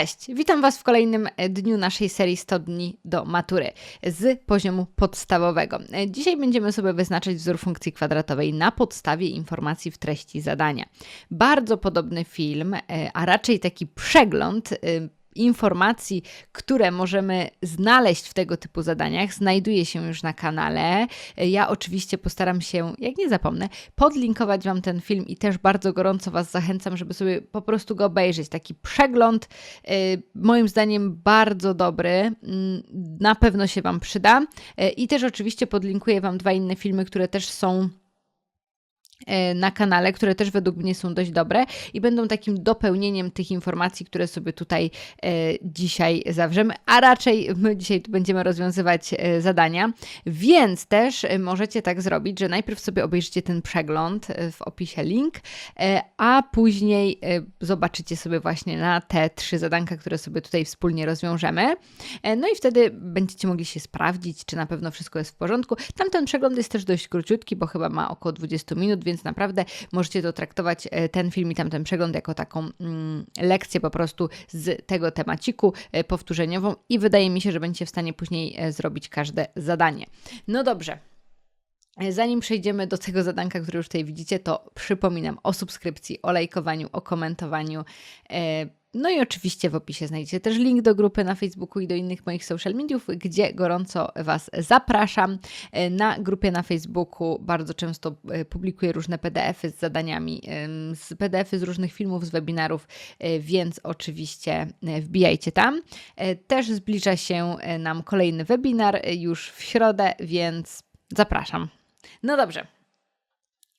Cześć! Witam Was w kolejnym e, dniu naszej serii 100 dni do matury z poziomu podstawowego. E, Dzisiaj będziemy sobie wyznaczać wzór funkcji kwadratowej na podstawie informacji w treści zadania. Bardzo podobny film, e, a raczej taki przegląd informacji, które możemy znaleźć w tego typu zadaniach, znajduje się już na kanale. Ja oczywiście postaram się, jak nie zapomnę, podlinkować Wam ten film i też bardzo gorąco Was zachęcam, żeby sobie po prostu go obejrzeć. Taki przegląd, y, moim zdaniem bardzo dobry, mm, na pewno się Wam przyda. Y, I też oczywiście podlinkuję Wam dwa inne filmy, które też są na kanale, które też według mnie są dość dobre i będą takim dopełnieniem tych informacji, które sobie tutaj e, dzisiaj zawrzemy, a raczej my dzisiaj tu będziemy rozwiązywać e, zadania, więc też e, możecie tak zrobić, że najpierw sobie obejrzycie ten przegląd e, w opisie link, e, a później e, zobaczycie sobie właśnie na te trzy zadanka, które sobie tutaj wspólnie rozwiążemy. E, No i wtedy będziecie mogli się sprawdzić, czy na pewno wszystko jest w porządku. Tamten przegląd jest też dość króciutki, bo chyba ma około 20 minut, więc naprawdę możecie to traktować e, ten film i tamten przegląd jako taką mm, lekcję po prostu z tego temaciku e, powtórzeniową i wydaje mi się, że będziecie w stanie później e, zrobić każde zadanie. No dobrze. Zanim przejdziemy do tego zadanka, które już tutaj widzicie, to przypominam o subskrypcji, o lajkowaniu, o komentowaniu. No i oczywiście w opisie znajdziecie też link do grupy na Facebooku i do innych moich social mediów, gdzie gorąco Was zapraszam. E, Na grupie na Facebooku bardzo często e, publikuję różne PDFy z zadaniami, z PDFy z różnych filmów, z webinarów, e, więc oczywiście wbijajcie tam. Też zbliża się nam kolejny webinar już w środę, więc zapraszam. No dobrze.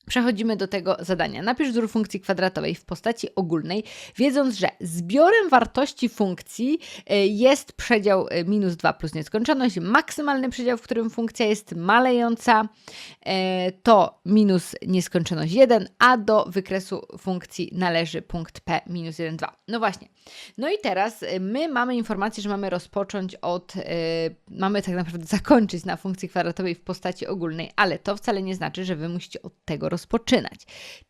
Przechodzimy do tego zadania. Napisz wzór funkcji kwadratowej w postaci ogólnej, wiedząc, że zbiorem wartości funkcji e, jest przedział e, minus 2 plus nieskończoność. Maksymalny przedział, w którym funkcja jest malejąca, e, to minus nieskończoność 1, a do wykresu funkcji należy punkt p minus 1, 2. No właśnie. No i teraz my mamy informację, że mamy rozpocząć od, mamy tak naprawdę zakończyć na funkcji kwadratowej w postaci ogólnej, ale to wcale nie znaczy, że Wy musicie od tego rozpoczynać.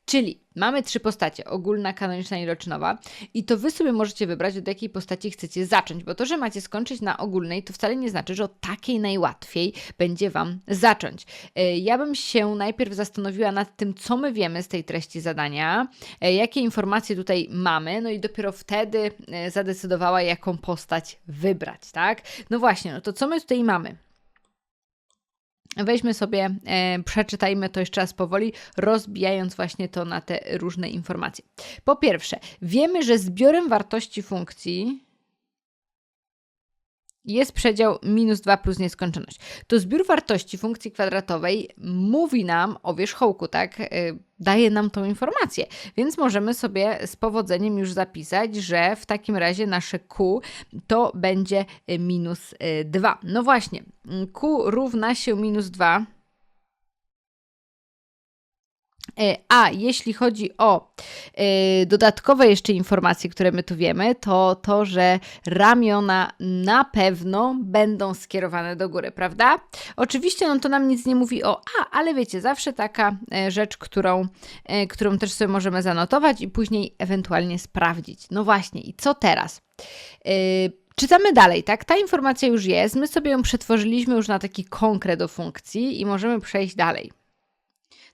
Czyli mamy trzy postacie, ogólna, kanoniczna i rocznowa i to Wy sobie możecie wybrać, od jakiej postaci chcecie zacząć, bo to, że macie skończyć na ogólnej, to wcale nie znaczy, że od takiej najłatwiej będzie Wam zacząć. E, Ja bym się najpierw zastanowiła nad tym, co my wiemy z tej treści zadania, e, jakie informacje tutaj mamy, no i dopiero wtedy e, zadecydowała, jaką postać wybrać, tak? No właśnie, no to co my tutaj mamy? Weźmy sobie, e, przeczytajmy to jeszcze raz powoli, rozbijając właśnie to na te różne informacje. Po pierwsze, wiemy, że zbiorem wartości funkcji jest przedział minus 2 plus nieskończoność. To zbiór wartości funkcji kwadratowej mówi nam o wierzchołku, tak? E, Daje nam tą informację, więc możemy sobie z powodzeniem już zapisać, że w takim razie nasze Q to będzie minus 2. No właśnie, Q równa się minus 2. A jeśli chodzi o e, dodatkowe jeszcze informacje, które my tu wiemy, to to, że ramiona na pewno będą skierowane do góry, prawda? Oczywiście no to nam nic nie mówi o A, ale wiecie, zawsze taka e, rzecz, którą, e, którą też sobie możemy zanotować i później ewentualnie sprawdzić. No właśnie, i co teraz? E, Czytamy dalej, tak? Ta informacja już jest, my sobie ją przetworzyliśmy już na taki konkret do funkcji i możemy przejść dalej.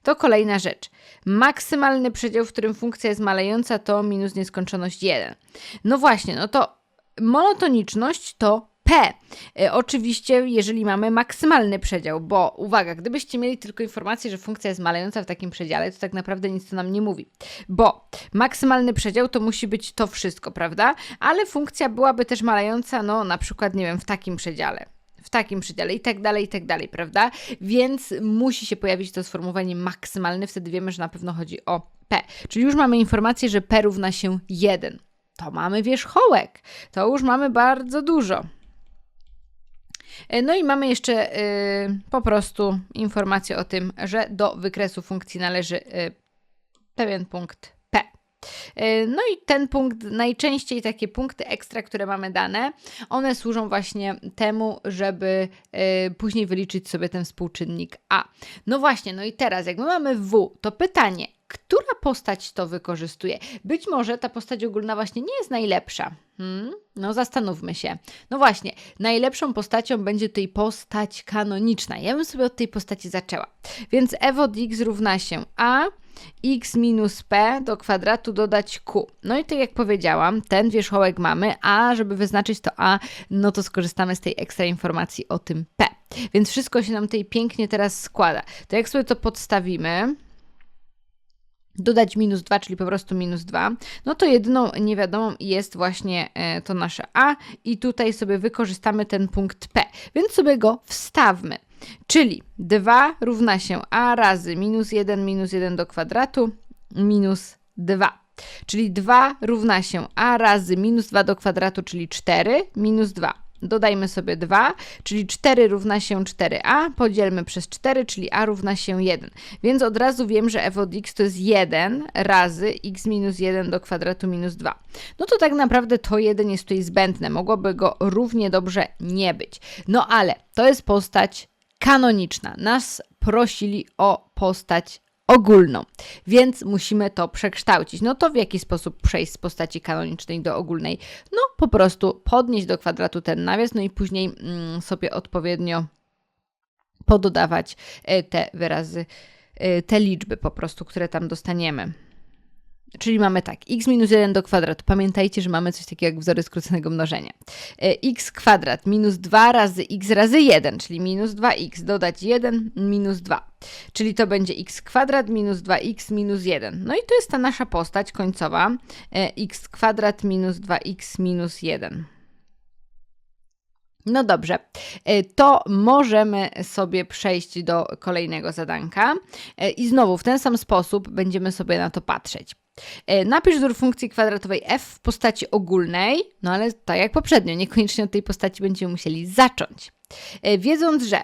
To kolejna rzecz. Maksymalny przedział, w którym funkcja jest malejąca, to minus nieskończoność 1. No właśnie, no to monotoniczność to P. E, oczywiście, jeżeli mamy maksymalny przedział, bo uwaga, gdybyście mieli tylko informację, że funkcja jest malejąca w takim przedziale, to tak naprawdę nic to nam nie mówi. Bo maksymalny przedział to musi być to wszystko, prawda? Ale funkcja byłaby też malejąca, no na przykład, nie wiem, w takim przedziale takim przedziale i tak dalej, i tak dalej, prawda? Więc musi się pojawić to sformułowanie maksymalny, wtedy wiemy, że na pewno chodzi o P. Czyli już mamy informację, że P równa się 1. To mamy wierzchołek. To już mamy bardzo dużo. E, No i mamy jeszcze y, po prostu informację o tym, że do wykresu funkcji należy y, pewien punkt No i ten punkt, najczęściej takie punkty ekstra, które mamy dane, one służą właśnie temu, żeby y, później wyliczyć sobie ten współczynnik A. No właśnie, no i teraz jak my mamy W, to pytanie, która postać to wykorzystuje? Być może ta postać ogólna właśnie nie jest najlepsza. Hmm? No zastanówmy się. No właśnie, najlepszą postacią będzie tutaj postać kanoniczna. Ja bym sobie od tej postaci zaczęła. Więc f od x równa się a x minus p do kwadratu dodać q. No i tak jak powiedziałam, ten wierzchołek mamy, a żeby wyznaczyć to a, no to skorzystamy z tej ekstra informacji o tym p. Więc wszystko się nam tutaj pięknie teraz składa. To jak sobie to podstawimy, dodać minus 2, czyli po prostu minus 2, no to jedyną niewiadomą jest właśnie e, to nasze a i tutaj sobie wykorzystamy ten punkt p, więc sobie go wstawmy. Czyli 2 równa się a razy minus 1 minus 1 do kwadratu minus 2. Czyli 2 równa się a razy minus 2 do kwadratu, czyli 4 minus 2 dodajmy sobie 2, czyli 4 równa się 4a, podzielmy przez 4, czyli a równa się 1. Więc od razu wiem, że f od x to jest 1 razy x minus 1 do kwadratu minus 2. No to tak naprawdę to 1 jest tutaj zbędne, mogłoby go równie dobrze nie być. No ale to jest postać kanoniczna. Nas prosili o postać ogólną, więc musimy to przekształcić. No to w jaki sposób przejść z postaci kanonicznej do ogólnej? No po prostu podnieść do kwadratu ten nawias, no i później mm, sobie odpowiednio pododawać e, te wyrazy, e, te liczby po prostu, które tam dostaniemy. Czyli mamy tak, x minus 1 do kwadratu. Pamiętajcie, że mamy coś takiego jak wzory skróconego mnożenia. E, x kwadrat minus 2 razy x razy 1, czyli minus 2x, dodać 1 minus 2. Czyli to będzie x kwadrat minus 2x minus 1. No i to jest ta nasza postać końcowa. E, x kwadrat minus 2x minus 1. No dobrze, e, to możemy sobie przejść do kolejnego zadanka i znowu w ten sam sposób będziemy sobie na to patrzeć. E, napisz wzór funkcji kwadratowej f w postaci ogólnej, no ale tak jak poprzednio, niekoniecznie od tej postaci będziemy musieli zacząć. E, wiedząc, że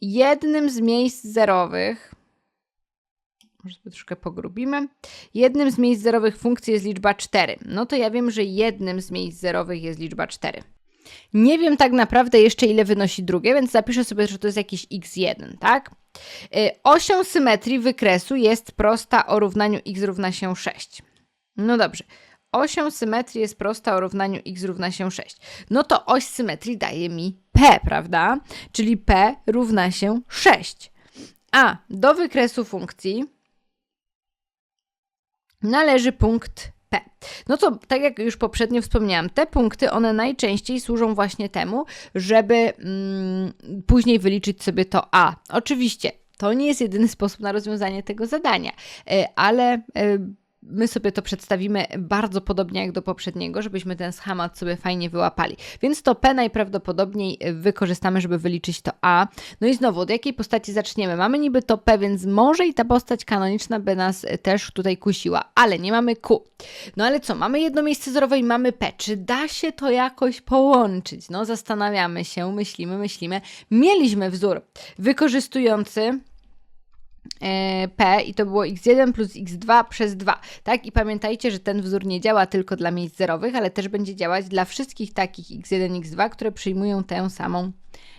jednym z miejsc zerowych, może sobie troszkę pogrubimy, jednym z miejsc zerowych funkcji jest liczba 4. No to ja wiem, że jednym z miejsc zerowych jest liczba 4. Nie wiem tak naprawdę jeszcze ile wynosi drugie, więc zapiszę sobie, że to jest jakiś x1, tak? Y, osią symetrii wykresu jest prosta o równaniu x równa się 6. No dobrze. Osią symetrii jest prosta o równaniu x równa się 6. No to oś symetrii daje mi p, prawda? Czyli p równa się 6. A do wykresu funkcji należy punkt P. No to tak jak już poprzednio wspomniałam, te punkty one najczęściej służą właśnie temu, żeby mm, później wyliczyć sobie to A. Oczywiście to nie jest jedyny sposób na rozwiązanie tego zadania, e, ale e, my sobie to przedstawimy bardzo podobnie jak do poprzedniego, żebyśmy ten schemat sobie fajnie wyłapali. Więc to P najprawdopodobniej wykorzystamy, żeby wyliczyć to A. No i znowu, od jakiej postaci zaczniemy? Mamy niby to P, więc może i ta postać kanoniczna by nas też tutaj kusiła, ale nie mamy Q. No ale co, mamy jedno miejsce zerowe i mamy P. Czy da się to jakoś połączyć? No zastanawiamy się, myślimy, myślimy. Mieliśmy wzór wykorzystujący P i to było x1 plus x2 przez 2, tak? I pamiętajcie, że ten wzór nie działa tylko dla miejsc zerowych, ale też będzie działać dla wszystkich takich x1, x2, które przyjmują tę samą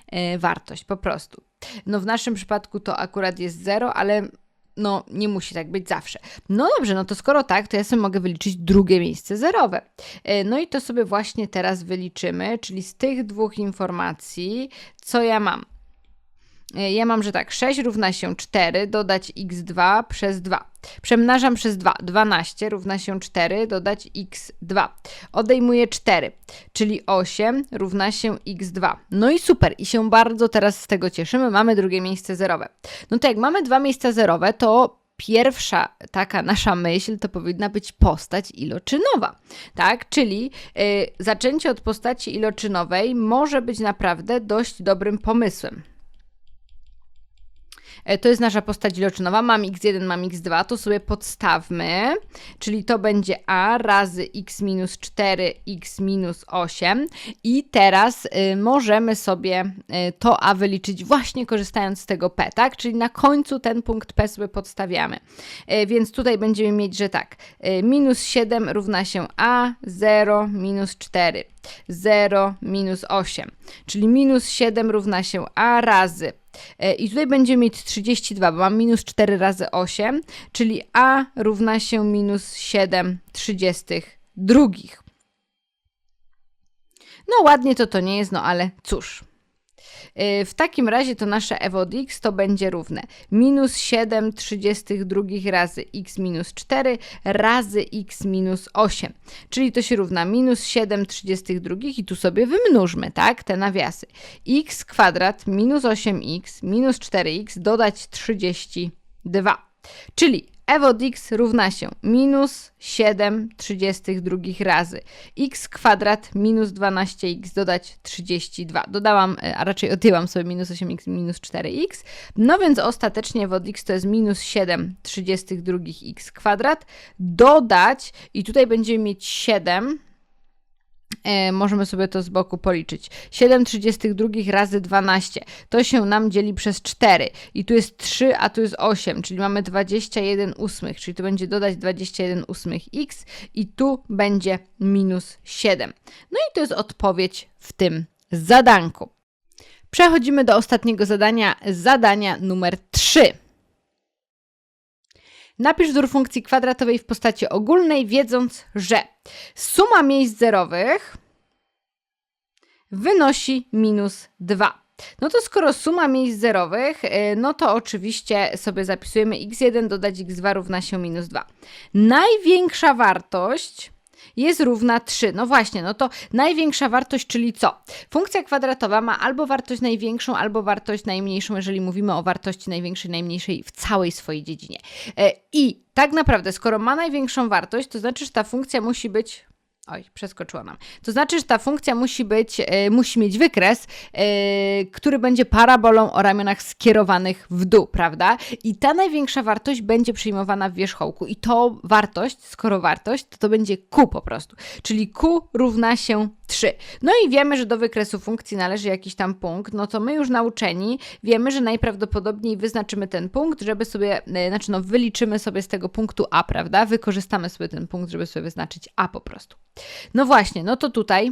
e, wartość, po prostu. No w naszym przypadku to akurat jest 0, ale no nie musi tak być zawsze. No dobrze, no to skoro tak, to ja sobie mogę wyliczyć drugie miejsce zerowe. E, no i to sobie właśnie teraz wyliczymy, czyli z tych dwóch informacji, co ja mam? E, ja mam, że tak, 6 równa się 4, dodać x2 przez 2. Przemnażam przez 2. 12 równa się 4, dodać x2. Odejmuję 4, czyli 8 równa się x2. No i super, i się bardzo teraz z tego cieszymy. Mamy drugie miejsce zerowe. No to jak mamy dwa miejsca zerowe, to pierwsza taka nasza myśl to powinna być postać iloczynowa, tak? Czyli yy, zaczęcie od postaci iloczynowej może być naprawdę dość dobrym pomysłem. E, to jest nasza postać iloczynowa. Mam x1, mam x2, to sobie podstawmy, czyli to będzie a razy x minus 4, x minus 8 i teraz y, możemy sobie y, to a wyliczyć właśnie korzystając z tego p, tak? Czyli na końcu ten punkt p sobie podstawiamy. Y, więc tutaj będziemy mieć, że tak, y, minus 7 równa się a, 0, minus 4. 0, minus 8. Czyli minus 7 równa się a razy. E, I tutaj będziemy mieć 32, bo mam minus 4 razy 8, czyli a równa się minus 7 32. No ładnie to to nie jest, no ale cóż. Y, w takim razie to nasze f od x to będzie równe minus 7 32 razy x minus 4 razy x minus 8. Czyli to się równa minus 7 32 i tu sobie wymnóżmy, tak, te nawiasy. x kwadrat minus 8x minus 4x dodać 32. Czyli f od x równa się minus 7 32 razy x kwadrat minus 12x dodać 32. Dodałam, e, a raczej odjęłam sobie minus 8x minus 4x. No więc ostatecznie f od x to jest minus 7 32 x kwadrat dodać i tutaj będziemy mieć 7 E, możemy sobie to z boku policzyć. 7 32 razy 12 to się nam dzieli przez 4 i tu jest 3, a tu jest 8, czyli mamy 21 ósmych, czyli to będzie dodać 21 ósmych x i tu będzie minus 7. No i to jest odpowiedź w tym zadanku. Przechodzimy do ostatniego zadania, zadania numer 3. Napisz wzór funkcji kwadratowej w postaci ogólnej, wiedząc, że suma miejsc zerowych wynosi minus 2. No to skoro suma miejsc zerowych, y, no to oczywiście sobie zapisujemy x1 dodać x2 równa się minus 2. Największa wartość jest równa 3. No właśnie, no to największa wartość, czyli co? Funkcja kwadratowa ma albo wartość największą, albo wartość najmniejszą, jeżeli mówimy o wartości największej, najmniejszej w całej swojej dziedzinie. E, I tak naprawdę, skoro ma największą wartość, to znaczy, że ta funkcja musi być Oj, przeskoczyła nam. To znaczy, że ta funkcja musi być, e, musi mieć wykres, e, który będzie parabolą o ramionach skierowanych w dół, prawda? I ta największa wartość będzie przyjmowana w wierzchołku. I to wartość, skoro wartość, to to będzie q po prostu. Czyli q równa się 3. No i wiemy, że do wykresu funkcji należy jakiś tam punkt, no to my już nauczeni wiemy, że najprawdopodobniej wyznaczymy ten punkt, żeby sobie, e, znaczy no wyliczymy sobie z tego punktu a, prawda? Wykorzystamy sobie ten punkt, żeby sobie wyznaczyć a po prostu. No właśnie, no to tutaj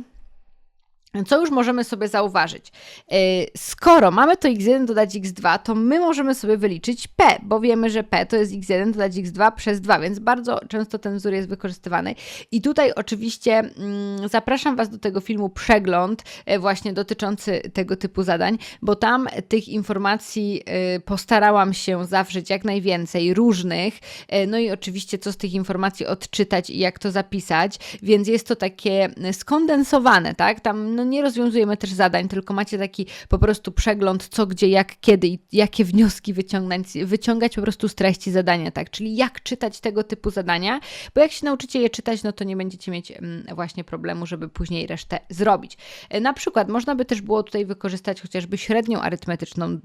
co już możemy sobie zauważyć? E, skoro mamy to x1 dodać x2, to my możemy sobie wyliczyć p, bo wiemy, że p to jest x1 dodać x2 przez 2, więc bardzo często ten wzór jest wykorzystywany. I tutaj oczywiście mm, zapraszam Was do tego filmu Przegląd, e, właśnie dotyczący tego typu zadań, bo tam tych informacji e, postarałam się zawrzeć jak najwięcej, różnych, no i oczywiście co z tych informacji odczytać i jak to zapisać, więc jest to takie skondensowane, tak? Tam no, nie rozwiązujemy też zadań, tylko macie taki po prostu przegląd, co, gdzie, jak, kiedy i jakie wnioski wyciągnąć, wyciągać po prostu z treści zadania, tak? Czyli jak czytać tego typu zadania, bo jak się nauczycie je czytać, no to nie będziecie mieć mm, właśnie problemu, żeby później resztę zrobić. E, na przykład można by też było tutaj wykorzystać chociażby średnią arytmetyczną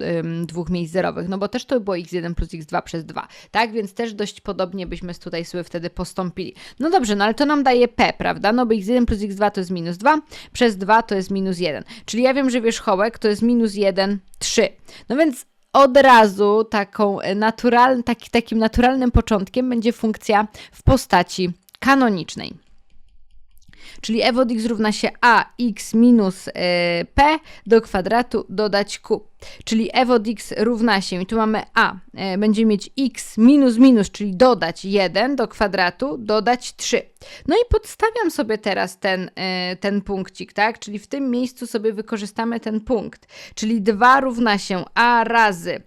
dwóch miejsc zerowych, no bo też to by było x1 plus x2 przez 2, tak? Więc też dość podobnie byśmy tutaj sobie wtedy postąpili. No dobrze, no ale to nam daje p, prawda? No bo x1 plus x2 to jest minus 2, przez 2 to jest minus 1. Czyli ja wiem, że wierzchołek to jest minus 1, 3. No więc od razu taką natural, taki, takim naturalnym początkiem będzie funkcja w postaci kanonicznej. Czyli f od x równa się ax minus y, p do kwadratu dodać q. Czyli f od x równa się, i tu mamy a, będzie mieć x minus minus, czyli dodać 1 do kwadratu, dodać 3. No i podstawiam sobie teraz ten, ten punkcik, tak? Czyli w tym miejscu sobie wykorzystamy ten punkt. Czyli 2 równa się a razy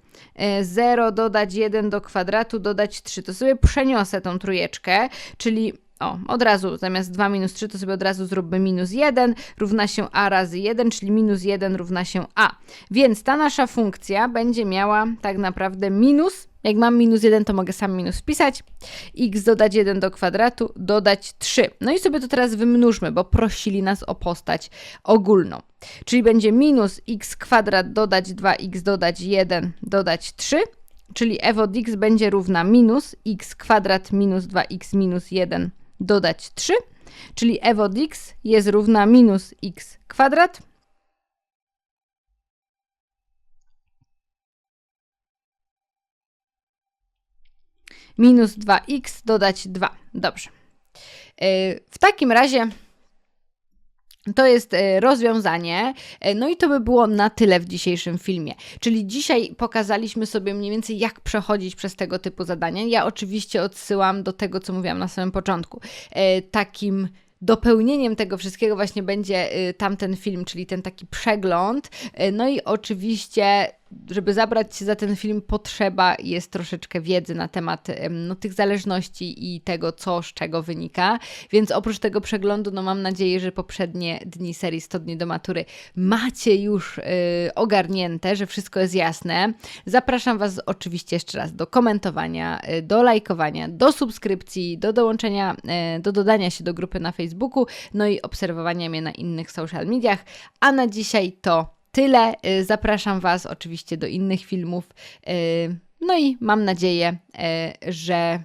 0 dodać 1 do kwadratu, dodać 3. To sobie przeniosę tą trójeczkę, czyli o, od razu zamiast 2 minus 3 to sobie od razu zróbmy minus 1 równa się a razy 1, czyli minus 1 równa się a. Więc ta nasza funkcja będzie miała tak naprawdę minus, jak mam minus 1 to mogę sam minus wpisać, x dodać 1 do kwadratu, dodać 3. No i sobie to teraz wymnóżmy, bo prosili nas o postać ogólną. Czyli będzie minus x kwadrat dodać 2x dodać 1 dodać 3 czyli f od x będzie równa minus x kwadrat minus 2x minus 1 dodać 3, czyli f od x jest równa minus x kwadrat. Minus 2x dodać 2. Dobrze. E, w takim razie To jest e, rozwiązanie. E, No i to by było na tyle w dzisiejszym filmie. Czyli dzisiaj pokazaliśmy sobie mniej więcej, jak przechodzić przez tego typu zadania. Ja oczywiście odsyłam do tego, co mówiłam na samym początku. E, Takim dopełnieniem tego wszystkiego właśnie będzie tamten film, czyli ten taki przegląd. No i oczywiście, żeby zabrać się za ten film, potrzeba jest troszeczkę wiedzy na temat em, no, tych zależności i tego, co z czego wynika. Więc oprócz tego przeglądu, no mam nadzieję, że poprzednie dni serii 100 dni do matury macie już y, ogarnięte, że wszystko jest jasne. Zapraszam Was oczywiście jeszcze raz do komentowania, y, do lajkowania, do subskrypcji, do dołączenia, y, do dodania się do grupy na Facebooku, no i obserwowania mnie na innych social mediach. A na dzisiaj to tyle. Y, Zapraszam Was oczywiście do innych filmów. y, No i mam nadzieję, y, że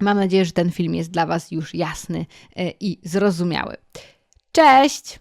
mam nadzieję, że ten film jest dla Was już jasny i zrozumiały. Cześć!